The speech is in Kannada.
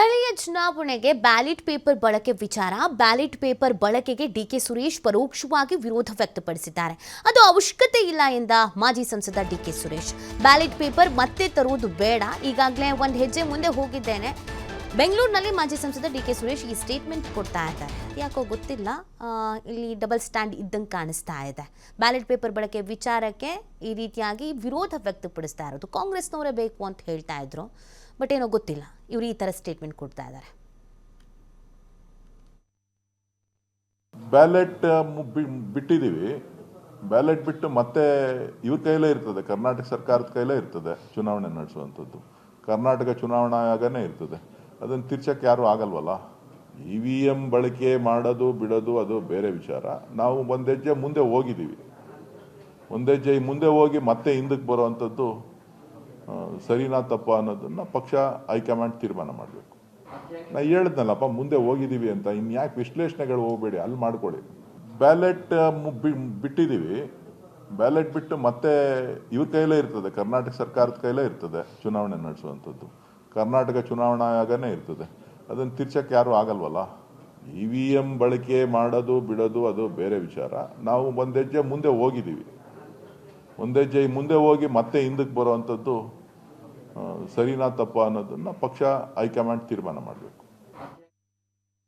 ಸ್ಥಳೀಯ ಚುನಾವಣೆಗೆ ಬ್ಯಾಲೆಟ್ ಪೇಪರ್ ಬಳಕೆ ವಿಚಾರ, ಬ್ಯಾಲೆಟ್ ಪೇಪರ್ ಬಳಕೆಗೆ ಡಿಕೆ ಸುರೇಶ್ ಪರೋಕ್ಷವಾಗಿ ವಿರೋಧ ವ್ಯಕ್ತಪಡಿಸಿದ್ದಾರೆ. ಅದು ಅವಶ್ಯಕತೆ ಇಲ್ಲ ಎಂದ ಮಾಜಿ ಸಂಸದ ಡಿಕೆ ಸುರೇಶ್. ಬ್ಯಾಲೆಟ್ ಪೇಪರ್ ಮತ್ತೆ ತರುವುದು ಬೇಡ. ಈಗಾಗಲೇ ಒಂದು ಹೆಜ್ಜೆ ಮುಂದೆ ಹೋಗಿದ್ದೇನೆ. ಬೆಂಗಳೂರಿನಲ್ಲಿ ಮಾಜಿ ಸಂಸದ ಡಿ ಕೆ ಸುರೇಶ್ ಈ ಸ್ಟೇಟ್ಮೆಂಟ್ ಕೊಡ್ತಾ ಇದ್ದಾರೆ. ಯಾಕೋ ಗೊತ್ತಿಲ್ಲ ಇಲ್ಲಿ ಡಬಲ್ ಸ್ಟ್ಯಾಂಡ್ ಇದ್ದಂಗೆ ಕಾಣಿಸ್ತಾ ಇದೆ. ಬ್ಯಾಲೆಟ್ ಪೇಪರ್ ಬಳಕೆ ವಿಚಾರಕ್ಕೆ ಈ ರೀತಿಯಾಗಿ ವಿರೋಧ ವ್ಯಕ್ತಪಡಿಸ್ತಾ ಇರೋದು. ಕಾಂಗ್ರೆಸ್ನವರೇ ಬೇಕು ಅಂತ ಹೇಳ್ತಾ ಇದ್ರು ಬಟ್ ಏನೋ ಗೊತ್ತಿಲ್ಲ. ಇವರು ಈ ಥರ ಸ್ಟೇಟ್ಮೆಂಟ್ ಕೊಡ್ತಾ ಇದ್ದಾರೆ. ಬ್ಯಾಲೆಟ್ ಬಿಟ್ಟಿದ್ದೀವಿ. ಬ್ಯಾಲೆಟ್ ಬಿಟ್ಟು ಮತ್ತೆ ಇವ್ರ ಕೈಲೇ ಇರ್ತದೆ. ಕರ್ನಾಟಕ ಸರ್ಕಾರದ ಕೈಲೇ ಇರ್ತದೆ. ಚುನಾವಣೆ ನಡೆಸುವಂಥದ್ದು. ಕರ್ನಾಟಕ ಚುನಾವಣಾ ಆಗನೇ ಇರ್ತದೆ. ಅದನ್ನು ತಿರ್ಚಕ್ಕೆ ಯಾರೂ ಆಗಲ್ವಲ್ಲ? ಇ ವಿ ಎಂ ಬಳಕೆ ಮಾಡೋದು, ಬಿಡೋದು ಅದು ಬೇರೆ ವಿಚಾರ. ನಾವು ಒಂದು ಹೆಜ್ಜೆ ಮುಂದೆ ಹೋಗಿದ್ದೀವಿ. ಒಂದು ಹೆಜ್ಜೆ ಮುಂದೆ ಹೋಗಿ ಮತ್ತೆ ಹಿಂದಕ್ಕೆ ಬರುವಂಥದ್ದು ಸರಿನಾ ತಪ್ಪ ಅನ್ನೋದನ್ನ ಪಕ್ಷ, ಹೈಕಮಾಂಡ್ ತೀರ್ಮಾನ ಮಾಡಬೇಕು. ನಾ ಹೇಳಿದ್ನಲ್ಲಪ್ಪ, ಮುಂದೆ ಹೋಗಿದ್ದೀವಿ ಅಂತ. ಇನ್ನು ಯಾಕೆ ವಿಶ್ಲೇಷಣೆಗಳು ಹೋಗಬೇಡಿ, ಅಲ್ಲಿ ಮಾಡ್ಕೊಳ್ಳಿ. ಬ್ಯಾಲೆಟ್ ಬಿಟ್ಟಿದ್ದೀವಿ. ಬ್ಯಾಲೆಟ್ ಬಿಟ್ಟು ಮತ್ತೆ ಇವ್ರ ಕೈಲೇ ಇರ್ತದೆ, ಕರ್ನಾಟಕ ಸರ್ಕಾರದ ಕೈಲೇ ಇರ್ತದೆ, ಚುನಾವಣೆ ನಡೆಸುವಂಥದ್ದು. ಕರ್ನಾಟಕ ಚುನಾವಣಾ ಆಯೋಗನೇ ಇರ್ತದೆ. ಅದನ್ನು ತಿರ್ಚಕ್ಕೆ ಯಾರೂ ಆಗಲ್ವಲ್ಲ? ಇ ವಿ ಎಂ ಬಳಕೆ ಮಾಡೋದು, ಬಿಡೋದು ಅದು ಬೇರೆ ವಿಚಾರ. ನಾವು ಒಂದು ಹೆಜ್ಜೆ ಮುಂದೆ ಹೋಗಿದ್ದೀವಿ. ಒಂದು ಹೆಜ್ಜೆ ಮುಂದೆ ಹೋಗಿ ಮತ್ತೆ ಹಿಂದಕ್ಕೆ ಬರುವಂಥದ್ದು ಸರಿನಾ ತಪ್ಪ ಅನ್ನೋದನ್ನು ಪಕ್ಷ ಹೈಕಮಾಂಡ್ ತೀರ್ಮಾನ ಮಾಡಬೇಕು.